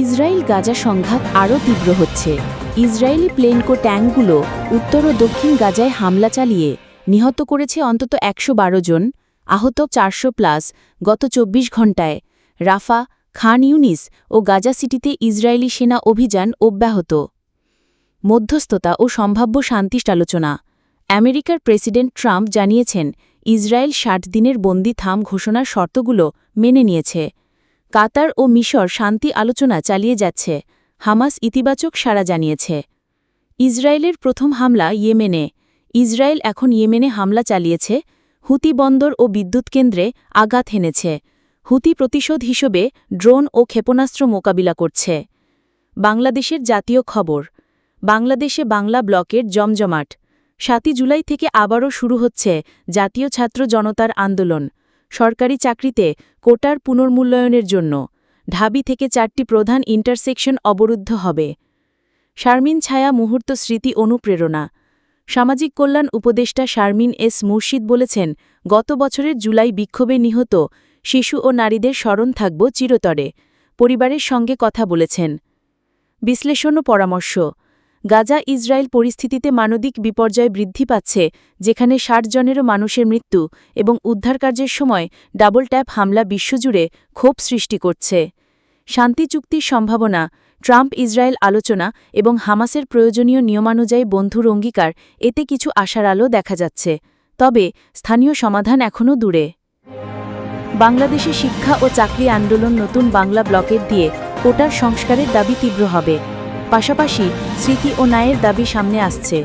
Israel Gaza সংঘাত আরও তীব্র হচ্ছে। ইসরায়েলি প্লেনকো ট্যাঙ্কগুলো উত্তর ও দক্ষিণ গাজায় হামলা চালিয়ে নিহত করেছে অন্তত একশো বারো জন, আহত চারশো প্লাস গত চব্বিশ ঘণ্টায়। রাফা, খান ইউনিস ও গাজা সিটিতে ইসরায়েলি সেনা অভিযান অব্যাহত। মধ্যস্থতা ও সম্ভাব্য শান্তি আলোচনা। আমেরিকার প্রেসিডেন্ট ট্রাম্প জানিয়েছেন, ইসরায়েল ষাট দিনের বন্দি থাম ঘোষণার শর্তগুলো মেনে নিয়েছে। কাতার ও মিশর শান্তি আলোচনা চালিয়ে যাচ্ছে, হামাস ইতিবাচক সাড়া জানিয়েছে। ইসরায়েলের প্রথম হামলা ইয়েমেনে। ইসরায়েল এখন ইয়েমেনে হামলা চালিয়েছে, হুতি বন্দর ও বিদ্যুৎ কেন্দ্রে আঘাত হেনেছে। হুতি প্রতিশোধ হিসেবে ড্রোন ও ক্ষেপণাস্ত্র মোকাবিলা করছে। বাংলাদেশের জাতীয় খবর, বাংলাদেশে বাংলা ব্লকের জমজমাট। সাতই জুলাই থেকে আবারও শুরু হচ্ছে জাতীয় ছাত্র জনতার আন্দোলন। সরকারি চাকরিতে কোটার পুনর্মূল্যায়নের জন্য ঢাবি থেকে চারটি প্রধান ইন্টারসেকশন অবরুদ্ধ হবে। শারমিন ছায়া মুহূর্ত স্মৃতি অনুপ্রেরণা। সামাজিক কল্যাণ উপদেষ্টা শারমিন এস মুর্শিদ বলেছেন, গত বছরের জুলাই বিক্ষোভে নিহত শিশু ও নারীদের স্মরণ থাকব চিরতরে। পরিবারের সঙ্গে কথা বলেছেন। বিশ্লেষণ ও পরামর্শ গাজা ইসরায়েল পরিস্থিতিতে মানবিক বিপর্যয় বৃদ্ধি পাচ্ছে, যেখানে ষাট জনেরও মানুষের মৃত্যু এবং উদ্ধারকার্যের সময় ডাবল ট্যাপ হামলা বিশ্বজুড়ে ক্ষোভ সৃষ্টি করছে। শান্তি চুক্তির সম্ভাবনা, ট্রাম্প ইসরায়েল আলোচনা এবং হামাসের প্রয়োজনীয় নিয়মানুযায়ী বন্ধুর অঙ্গীকার, এতে কিছু আশার আলো দেখা যাচ্ছে। তবে স্থানীয় সমাধান এখনও দূরে। বাংলাদেশে শিক্ষা ও চাকরি আন্দোলন নতুন বাংলা ব্লকের দিয়ে কোটার সংস্কারের দাবি তীব্র হবে। পাশাপাশি স্মৃতি ও নায়ের দাবি সামনে আসছে।